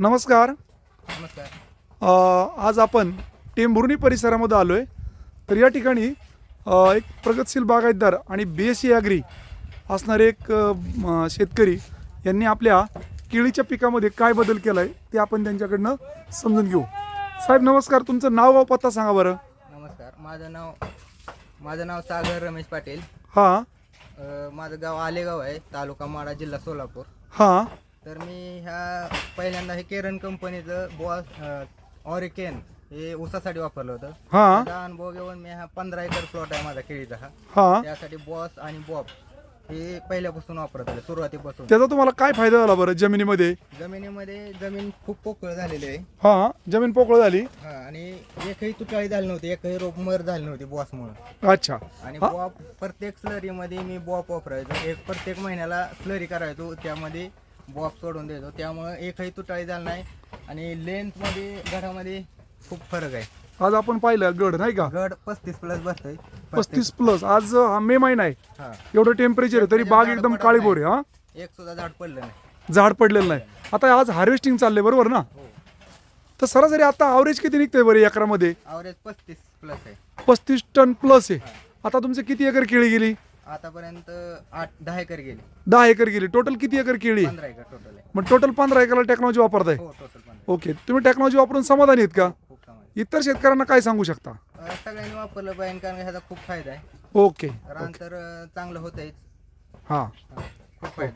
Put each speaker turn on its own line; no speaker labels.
नमस्कार.
नमस्कार.
अ, आज आपण टेंभुर्णी परिसरामध्ये आलो आहे तर या ठिकाणी अ, एक प्रगतशील बागायतदार आणि बी एस सी ॲग्री असणारे एक अ, म, शेतकरी यांनी आपल्या केळीच्या पिकामध्ये काय बदल केला आहे ते आपण त्यांच्याकडनं समजून घेऊ. साहेब नमस्कार. तुमचं नाव गाव पत्ता सांगा बरं.
नमस्कार. माझं नाव माझं नाव सागर रमेश पाटील.
हां.
अ, माझं गाव आलेगाव आहे तालुका माडा जिल्हा सोलापूर.
हां.
तर मी ह्या पहिल्यांदा हे केरन कंपनीचं बॉस ऑरिकेन हे ऊसासाठी वापरलं होतं.
हां.
त्याचा अनुभव घेऊन मी हा पंधरा एकर प्लॉट आहे माझा केळीचा हा.
हां.
त्यासाठी बॉस आणि बॉब हे पहिल्यापासून वापरत आले सुरुवातीपासून.
त्याचा तुम्हाला काय फायदा झाला बरं जमिनीमध्ये?
जमिनीमध्ये जमीन खूप पोकळ झालेली आहे.
हां जमीन पोकळ झाली.
हा आणि एकही तुटाळी झाली नव्हती एकही रोप मर झाली नव्हती बॉसमुळे
अच्छा.
आणि
हा.
बॉप प्रत्येक स्लरीमध्ये मी बॉप वापरायचो. एक प्रत्येक महिन्याला स्लरी करायचो त्यामध्ये बॉप सोडून द्यायचो त्यामुळं एकही तुटाळी झाला नाही आणि लेंथमध्ये गडामध्ये खूप फरक आहे.
आज आपण पाहिलं गड नाही का?
गड पस्तीस प्लस बसतोय.
पस्तीस प्लस आज हा मे महिना आहे.
हा.
एवढं टेम्परेचर आहे तरी बाग एकदम काळीभोर आहे हा?
एक सुद्धा झाड पडलं नाही.
झाड पडलेलं नाही. आता आज हार्वेस्टिंग चाललंय बरोबर ना?
हो.
तर सरासरी आता आवरेज किती निघतंय बरं एकरामध्ये?
अवरेज पस्तीस प्लस आहे.
पस्तीस टन प्लस आहे. आता तुमची किती एकर केळी गेली?
आतापर्यंत आठ दहा एकर गेली.
दहा एकर गेली. टोटल किती एकर केळी? आहे?
पंधरा एकर टोटल आहे.
मग टोटल पंधरा एकरला टेक्नॉलॉजी वापरताय?
हो टोटल पंधरा
ओके तुम्ही टेक्नॉलॉजी वापरून समाधानी आहेत का?
खूप चांगलं
इतर शेतकऱ्यांना काय सांगू शकता?
आहे. अं, सगळ्यांनी वापरलं पाहिजे कारण ह्याचा खूप फायदा आहे.
ओके
रान तर अं, चांगलं होतंय
हां.
खूप फायदा आहे.